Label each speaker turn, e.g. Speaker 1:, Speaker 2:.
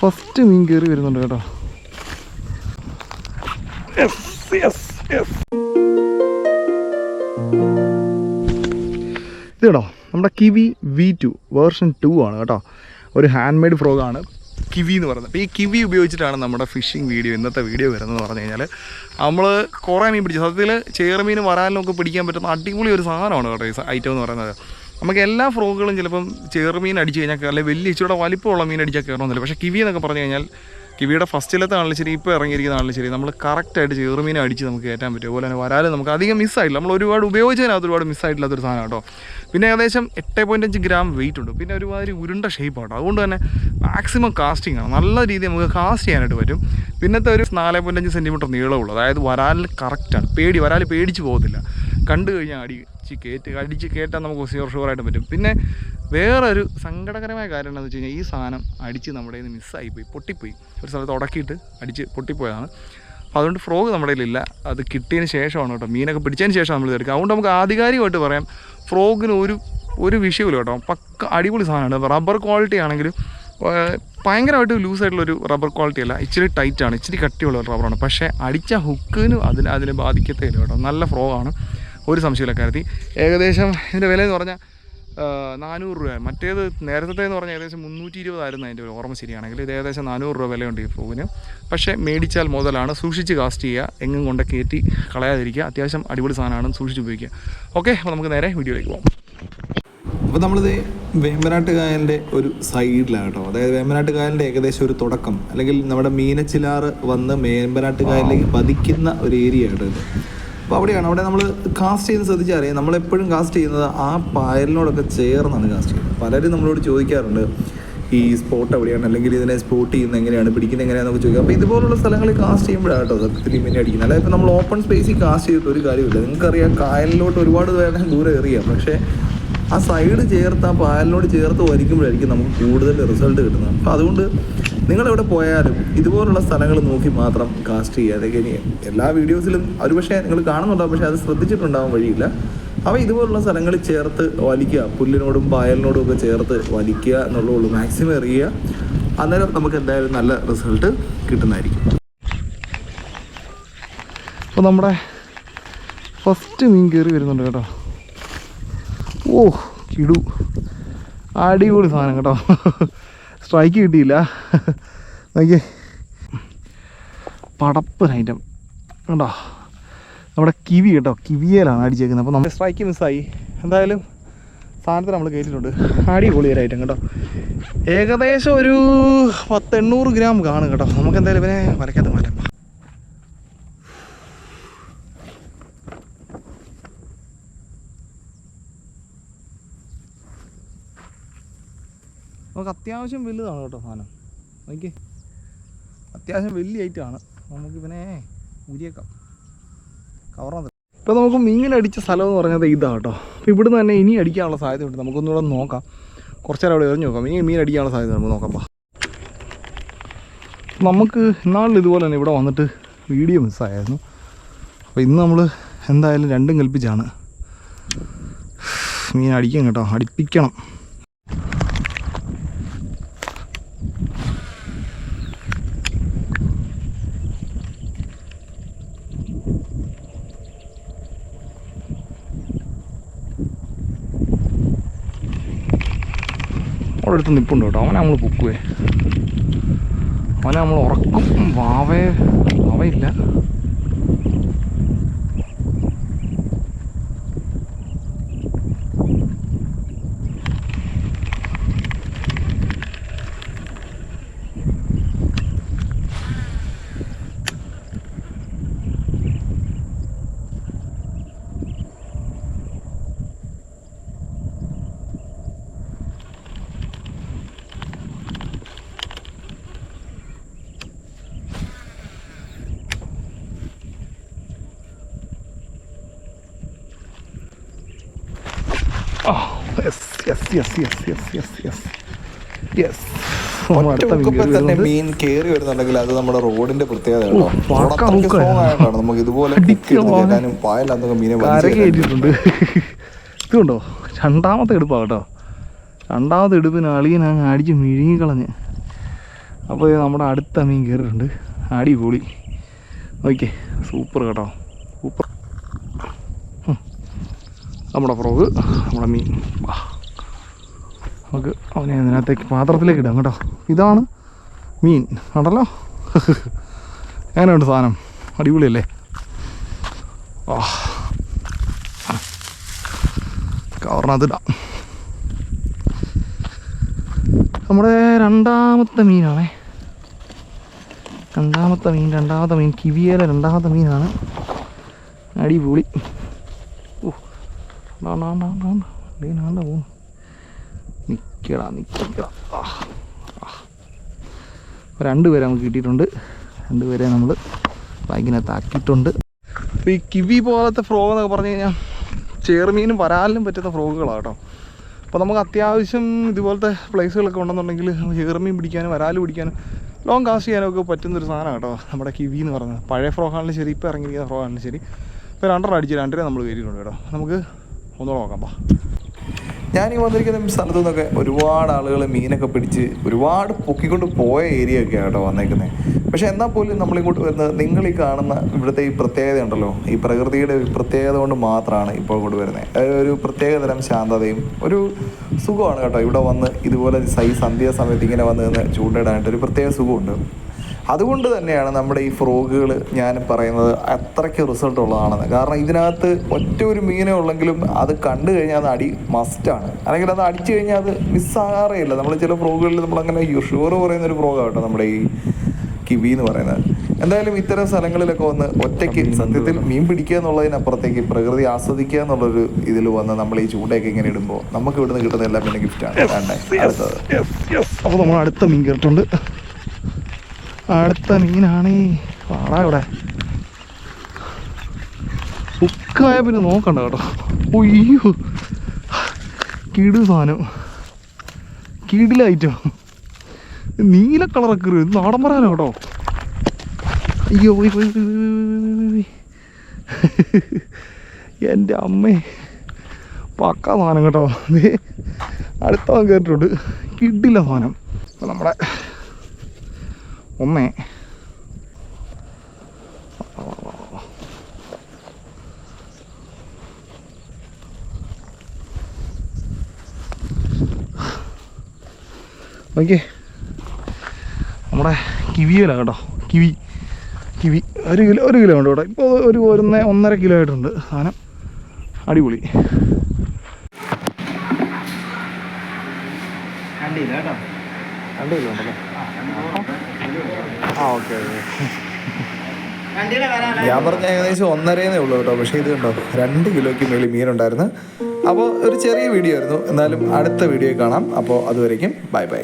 Speaker 1: First മീൻ കയറി വരുന്നുണ്ട് കേട്ടോ. യെസ് യെസ് യെസ് ഇത് കേട്ടോ നമ്മുടെ Kiwi V two version two ആണ് കേട്ടോ. ഒരു ഹാൻഡ് മെയ്ഡ് ഫ്രോഗാണ് കിവി എന്ന് പറയുന്നത്. അപ്പോൾ ഈ കിവി ഉപയോഗിച്ചിട്ടാണ് നമ്മുടെ ഫിഷിംഗ് വീഡിയോ ഇന്നത്തെ വീഡിയോ വരുന്നതെന്ന് പറഞ്ഞു കഴിഞ്ഞാൽ നമ്മൾ കുറേ മീൻ പിടിച്ചു സത്യത്തിൽ ചേറുമീൻ വരാനൊക്കെ പിടിക്കാൻ പറ്റുന്ന അടിപൊളി ഒരു സാധനമാണ് കേട്ടോ ഈ ഐറ്റം എന്ന് പറയുന്നത്. നമുക്ക് എല്ലാ ഫ്രോഗുകളും ചിലപ്പം ചെറുമീൻ അടിച്ചു കഴിഞ്ഞാൽ അല്ലെങ്കിൽ വലിയ ഇച്ചിരി വലിപ്പമുള്ള മീൻ അടിച്ചാൽ കയറണമെന്നില്ല പക്ഷേ കിവി എന്നൊക്കെ പറഞ്ഞു കഴിഞ്ഞാൽ കിവിയുടെ ഫസ്റ്റിലത്തെ ആണെങ്കിലും ശരി ഇപ്പോൾ ഇറങ്ങിയിരിക്കുന്ന ആണെങ്കിലും ശരി നമ്മൾ കറക്റ്റായിട്ട് ചെറുമീനെ അടിച്ച് നമുക്ക് കയറ്റാൻ പറ്റും. അതുപോലെ തന്നെ വരാൽ നമുക്ക് അധികം മിസ്സായില്ല നമ്മൾ ഒരുപാട് ഉപയോഗിച്ചതിനകത്ത് ഒരുപാട് മിസ്സായിട്ടില്ലാത്തൊരു സാധനം കേട്ടോ. പിന്നെ ഏകദേശം എട്ട് പോയിന്റ് അഞ്ച് ഗ്രാം വെയിറ്റ് ഉണ്ട്. പിന്നെ ഒരുമാതിരി ഉരുണ്ട ഷേപ്പ് ആണ്. അതുകൊണ്ട് തന്നെ മാക്സിമം കാസ്റ്റിംഗ് ആണ്. നല്ല രീതിയിൽ നമുക്ക് കാസ്റ്റ് ചെയ്യാനായിട്ട് പറ്റും. പിന്നത്തെ ഒരു നാല് പോയിന്റ് അഞ്ച് സെന്റിമീറ്റർ നീളമുള്ളൂ അതായത് വരാലിൽ കറക്റ്റാണ് പേടി വരാൽ പേടിച്ച് പോകത്തില്ല. കണ്ടു കഴിഞ്ഞാൽ അടിച്ച് കയറ്റ് അടിച്ച് കയറ്റാൻ നമുക്ക് ഷുവർ ഷുവറായിട്ട് പറ്റും. പിന്നെ വേറൊരു സങ്കടകരമായ കാര്യം എന്താണെന്ന് വെച്ച് കഴിഞ്ഞാൽ ഈ സാധനം അടിച്ച് നമ്മുടെ നിന്ന് മിസ്സായിപ്പോയി പൊട്ടിപ്പോയി. ഒരു സ്ഥലത്ത് ഉടക്കിയിട്ട് അടിച്ച് പൊട്ടിപ്പോയതാണ്. അപ്പോൾ അതുകൊണ്ട് ഫ്രോഗ് നമ്മുടെ കയ്യിലില്ല. അത് കിട്ടിയതിന് ശേഷമാണ് കേട്ടോ. മീനൊക്കെ പിടിച്ചതിന് ശേഷം നമ്മൾ എടുക്കുക അതുകൊണ്ട് നമുക്ക് ആധികാരികമായിട്ട് പറയാം ഫ്രോഗിന് ഒരു ഒരു വിഷയമില്ല കേട്ടോ. പക്ക അടിപൊളി സാധനമാണ്. റബ്ബർ ക്വാളിറ്റി ആണെങ്കിലും ഭയങ്കരമായിട്ട് ലൂസായിട്ടുള്ളൊരു റബ്ബർ ക്വാളിറ്റി അല്ല. ഇച്ചിരി ടൈറ്റാണ് ഇച്ചിരി കട്ടിയുള്ള റബ്ബറാണ് പക്ഷേ അടിച്ച ഹുക്കിനും അതിന് അതിനെ ബാധിക്കത്തേ ഇല്ല കേട്ടോ. നല്ല ഫ്രോഗാണ് ഒരു സംശയമില്ല കാര്യത്തിൽ ഏകദേശം ഇതിന്റെ വില എന്ന് പറഞ്ഞാൽ നാനൂറ് രൂപ മറ്റേത് നേരത്തെ എന്ന് പറഞ്ഞാൽ ഏകദേശം മുന്നൂറ്റി ഇരുപതായിരുന്നു അതിന്റെ ഒരു ഓർമ്മ ശരിയാണെങ്കിൽ ഇത് ഏകദേശം നാനൂറ് രൂപ വിലയുണ്ട് ഈ പൂവിന്. പക്ഷേ മേടിച്ചാൽ മുതലാണ് സൂക്ഷിച്ച് കാസ്റ്റ് ചെയ്യുക എങ്ങും കൊണ്ട് കയറ്റി കളയാതിരിക്കുക. അത്യാവശ്യം അടിപൊളി സാധനമാണ് സൂക്ഷിച്ച് ഉപയോഗിക്കുക. ഓക്കെ അപ്പോൾ നമുക്ക് നേരെ വീഡിയോയിലേക്ക് പോകാം
Speaker 2: അപ്പോൾ നമ്മളിത് വേമ്പനാട്ട് കായലിന്റെ ഒരു സൈഡിലാണ് കേട്ടോ. അതായത് വേമ്പനാട്ട് കായലിന്റെ ഏകദേശം ഒരു തുടക്കം. അല്ലെങ്കിൽ നമ്മുടെ മീനച്ചിലാറ് വന്ന് വേമ്പനാട്ട് കായലിലേക്ക് പതിക്കുന്ന ഒരു ഏരിയ കേട്ടോ ഇത്. അപ്പോൾ അവിടെയാണ്. അവിടെ നമ്മൾ കാസ്റ്റ് ചെയ്യുന്നത് ശ്രദ്ധിച്ചാൽ അറിയാം. നമ്മളെപ്പോഴും കാസ്റ്റ് ചെയ്യുന്നത് ആ പായലിനോടൊക്കെ ചേർന്നാണ് കാസ്റ്റ് ചെയ്യുന്നത്. പലരും നമ്മളോട് ചോദിക്കാറുണ്ട് ഈ സ്പോട്ട് എവിടെയാണ് അല്ലെങ്കിൽ ഇതിനെ സ്പോട്ട് ചെയ്യുന്നത് എങ്ങനെയാണ്? പിടിക്കുന്നത് എങ്ങനെയാണെന്നൊക്കെ ചോദിക്കുക അപ്പോൾ ഇതുപോലുള്ള സ്ഥലങ്ങളിൽ കാസ്റ്റ് ചെയ്യുമ്പോഴാണ് കേട്ടോ സത്യത്തിൽ മീനെ അടിക്കുന്നത്. അല്ലാതെ ഇപ്പോൾ നമ്മൾ ഓപ്പൺ സ്പേസിൽ കാസ്റ്റ് ചെയ്തിട്ട് ഒരു കാര്യമില്ല നിങ്ങൾക്കറിയാം കായലിലോട്ട് ഒരുപാട് വേണമെങ്കിൽ ദൂരെ എറിയാം. പക്ഷേ ആ സൈഡ് ചേർത്ത് ആ പായലിനോട് ചേർത്ത് വലിക്കുമ്പോഴായിരിക്കും നമുക്ക് കൂടുതൽ റിസൾട്ട് കിട്ടുന്നത്. അപ്പോൾ അതുകൊണ്ട് നിങ്ങൾ എവിടെ പോയാലും ഇതുപോലുള്ള സ്ഥലങ്ങൾ നോക്കി മാത്രം കാസ്റ്റ് ചെയ്യാതെ ഇനി എല്ലാ വീഡിയോസിലും ഒരു പക്ഷേ നിങ്ങൾ കാണുന്നുണ്ടാവും പക്ഷേ അത് ശ്രദ്ധിച്ചിട്ടുണ്ടാവാൻ വഴിയില്ല. അവ ഇതുപോലുള്ള സ്ഥലങ്ങളിൽ ചേർത്ത് വലിക്കുക പുല്ലിനോടും പായലിനോടും ഒക്കെ ചേർത്ത് വലിക്കുക എന്നുള്ളൂ മാക്സിമം എറിയുക. അന്നേരം നമുക്ക് എന്തായാലും നല്ല റിസൾട്ട് കിട്ടുന്നതായിരിക്കും.
Speaker 1: അപ്പോൾ നമ്മുടെ ഫസ്റ്റ് മീൻ കയറി വരുന്നുണ്ട് കേട്ടോ. ഓ കിടു. അടിപൊളി സാധനം കേട്ടോ. സ്ട്രൈക്ക് കിട്ടിയില്ല. നോക്കിയേ. പടപ്പ് ഐറ്റം. കണ്ടോ? നമ്മുടെ കിവി കേട്ടോ കിവിയിലാണ് അടിച്ചേക്കുന്നത്. അപ്പോൾ നമ്മൾ സ്ട്രൈക്ക് മിസ്സായി. എന്തായാലും സാധനത്തിൽ നമ്മൾ കയറ്റിയിട്ടുണ്ട്. ഐറ്റം കേട്ടോ. ഏകദേശം ഒരു പത്ത് എണ്ണൂറ് ഗ്രാം കാണും കേട്ടോ. നമുക്ക് എന്തായാലും ഇവനെ വരയ്ക്കാത്ത നമുക്ക് അത്യാവശ്യം വലുതാണ് കേട്ടോ സാധനം നോക്കി അത്യാവശ്യം വലിയ ഐറ്റമാണ് നമുക്ക് ഇവനെ ഊരിയേക്കാം. കവറാൻ ഇപ്പോൾ നമുക്ക് മീൻ അടിച്ച സ്ഥലം എന്ന് പറഞ്ഞത് ഇതാണ് കേട്ടോ. അപ്പോൾ ഇവിടുന്ന് തന്നെ ഇനി അടിക്കാനുള്ള സാധ്യതയുണ്ട്. നമുക്കൊന്നുകൂടെ നോക്കാം. കുറച്ച് നേരം അവിടെ എറിഞ്ഞു നോക്കാം. ഇനി മീൻ അടിക്കാനുള്ള സാധ്യത നമുക്ക് നോക്കാം. നമുക്ക് ഇന്നാളിൽ ഇതുപോലെ തന്നെ ഇവിടെ വന്നിട്ട് വീഡിയോ മിസ്സായിരുന്നു അപ്പോൾ ഇന്ന് നമ്മൾ എന്തായാലും രണ്ടും കൽപ്പിച്ചാണ്. മീൻ അടിക്കും കേട്ടോ. അടിപ്പിക്കണം. അവിടെ അടുത്ത് കേട്ടോ. അവനെ നമ്മൾ പൊക്കുവേ അവനെ നമ്മൾ ഉറക്കും വാവേ. വാവയില്ല.
Speaker 2: തന്നെ
Speaker 1: yes,
Speaker 2: മീൻ കേറി വരുന്നുണ്ടെങ്കിൽ അത് നമ്മുടെ റോഡിന്റെ പ്രത്യേകത
Speaker 1: ഓ, പക്ക hook ആണ്.
Speaker 2: നമുക്ക് ഇതുപോലെ
Speaker 1: മോനെ. കയറ്റിയിട്ടുണ്ട് ഇതുണ്ടോ? രണ്ടാമത്തെ എടുപ്പാ കേട്ടോ. രണ്ടാമത്തെ എടുപ്പിന് അളിയൻ അങ്ങ് അടിച്ച് മിഴുങ്ങിക്കളഞ്ഞ്. അപ്പോൾ നമ്മുടെ അടുത്ത മീൻ കയറിയിട്ടുണ്ട് അടിപൊളി. ഓക്കെ സൂപ്പർ കേട്ടോ. സൂപ്പർ. നമ്മുടെ ഫ്രോഗ് നമ്മുടെ മീൻ. നമുക്ക് അവനെ അതിനകത്തേക്ക് പാത്രത്തിലേക്ക് ഇടാം കേട്ടോ. ഇതാണ് മീൻ. കണ്ടല്ലോ എങ്ങനെയുണ്ട് സാധനം? അടിപൊളിയല്ലേ? ആ കവറിനകത്തിടാം. നമ്മുടെ രണ്ടാമത്തെ മീനാണേ. രണ്ടാമത്തെ മീൻ രണ്ടാമത്തെ മീൻ കിവിയേലെ രണ്ടാമത്തെ മീനാണ്. അടിപൊളി. പോകുന്നു നിൽക്കടാ. അപ്പോൾ രണ്ടുപേരെ നമുക്ക് കിട്ടിയിട്ടുണ്ട്. രണ്ടുപേരെ നമ്മൾ ബാഗിനകത്ത് ആക്കിയിട്ടുണ്ട്. അപ്പോൾ ഈ കിവി പോലത്തെ ഫ്രോഗ് എന്നൊക്കെ പറഞ്ഞു കഴിഞ്ഞാൽ ചേർമീനും വരാലിനും പറ്റുന്ന ഫ്രോഗുകളാണ് കേട്ടോ. അപ്പോൾ നമുക്ക് അത്യാവശ്യം ഇതുപോലത്തെ പ്ലേസുകളൊക്കെ ഉണ്ടെന്നുണ്ടെങ്കിൽ ചേർമീൻ പിടിക്കാനും വരാലും പിടിക്കാനും ലോങ് കാസ്റ്റ് ചെയ്യാനൊക്കെ പറ്റുന്നൊരു സാധനം കേട്ടോ. നമ്മുടെ കിവി എന്ന് പറയുന്നത് പഴയ ഫ്രോഗാണെങ്കിലും ശരി ഇപ്പോൾ ഇറങ്ങിയിരിക്കുന്ന ഫ്രോഗാണെങ്കിലും ശരി. ഇപ്പോൾ രണ്ടെണ്ണം അടിച്ച് രണ്ടര നമ്മൾ കയറിയിട്ടുണ്ട് കേട്ടോ. നമുക്ക് ഒന്നുകൂടെ നോക്കാം പാ
Speaker 2: ഞാൻ ഈ വന്നിരിക്കുന്ന സ്ഥലത്തു നിന്നൊക്കെ ഒരുപാട് ആളുകൾ മീനൊക്കെ പിടിച്ച് ഒരുപാട് പൊക്കിക്കൊണ്ട് പോയ ഏരിയ ഒക്കെ ആട്ടോ വന്നേക്കുന്നത് പക്ഷെ എന്നാൽ പോലും നമ്മളിങ്ങോട്ട് വരുന്നത് നിങ്ങൾ ഈ കാണുന്ന ഇവിടുത്തെ ഈ പ്രത്യേകത ഉണ്ടല്ലോ. ഈ പ്രകൃതിയുടെ പ്രത്യേകത കൊണ്ട് മാത്രമാണ് ഇപ്പോൾ ഇങ്ങോട്ട് വരുന്നത് ഒരു പ്രത്യേകതരം ശാന്തതയും ഒരു സുഖമാണ് കേട്ടോ ഇവിടെ വന്ന് ഇതുപോലെ സൈ സന്ധ്യ സമയത്ത് ഇങ്ങനെ വന്ന് ചൂണ്ടയിടാനായിട്ട് ഒരു പ്രത്യേക സുഖമുണ്ട്. അതുകൊണ്ട് തന്നെയാണ് നമ്മുടെ ഈ ഫ്രോഗുകൾ ഞാൻ പറയുന്നത് അത്രയ്ക്ക് റിസൾട്ട് ഉള്ളതാണെന്ന്. കാരണം ഇതിനകത്ത് ഒറ്റ ഒരു മീനേ ഉള്ളെങ്കിലും അത് കണ്ടു കഴിഞ്ഞാൽ അത് അടി മസ്റ്റാണ് അല്ലെങ്കിൽ അത് അടിച്ചു കഴിഞ്ഞാൽ അത് മിസ്സാകാറേ ഇല്ല. നമ്മൾ ചില ഫ്രോഗുകളിൽ നമ്മളങ്ങനെ ഷുവർ പറയുന്ന ഒരു ഫ്രോഗാണ് കേട്ടോ നമ്മുടെ ഈ കിവി എന്ന് പറയുന്നത്. എന്തായാലും ഇത്തരം സ്ഥലങ്ങളിലൊക്കെ വന്ന് ഒറ്റയ്ക്ക് സത്യത്തിൽ മീൻ പിടിക്കുക എന്നുള്ളതിനപ്പുറത്തേക്ക് പ്രകൃതി ആസ്വദിക്കുക എന്നുള്ളൊരു ഇതിൽ വന്ന് നമ്മൾ ഈ ചൂണ്ടയൊക്കെ ഇങ്ങനെ ഇടുമ്പോൾ നമുക്ക് ഇവിടുന്ന് കിട്ടുന്ന എല്ലാം പിന്നെ ഗിഫ്റ്റാണ് അടുത്തത്.
Speaker 1: അപ്പോൾ നമ്മൾ അടുത്ത മീൻ കയറിട്ടുണ്ട് അടുത്ത മീനാണേ. പാടാ ഇവിടെ. ഉക്കായ പിന്നെ നോക്കണ്ട കേട്ടോ. ഒയ്യോ കിടു സാധനം. കിടിലായിട്ടോ നീല കളറൊക്കെ ഇത് നാടൻ പറയാനോ കേട്ടോ അയ്യോ. എന്റെ അമ്മേ. പക്ക സാധനം കേട്ടോ. അടുത്ത കയറിയിട്ടുണ്ട് കിടില സാധനം. നമ്മുടെ ഒന്നേ ഓക്കെ നമ്മുടെ കിവിയല്ല കേട്ടോ. കിവി. കിവി. ഒരു കിലോ ഒരു കിലോ ഉണ്ട് കേട്ടോ ഇപ്പോൾ ഒരു ഒന്ന് ഒന്നര കിലോ ആയിട്ടുണ്ട് സാധനം. അടിപൊളി
Speaker 3: കണ്ടില്ല കേട്ടോ
Speaker 1: രണ്ട് കിലോ ഉണ്ടല്ലേ ആ ഓക്കെ
Speaker 2: ഞാൻ പറഞ്ഞ ഏകദേശം ഒന്നരേന്നേ ഉള്ളൂ കേട്ടോ. പക്ഷേ ഇത് കണ്ടോ? രണ്ട് കിലോയ്ക്ക് മേളിൽ മീനുണ്ടായിരുന്നു. അപ്പോൾ ഒരു ചെറിയ വീഡിയോ ആയിരുന്നു. എന്നാലും അടുത്ത വീഡിയോ കാണാം. അപ്പോൾ അതുവരേക്കും ബൈ ബൈ.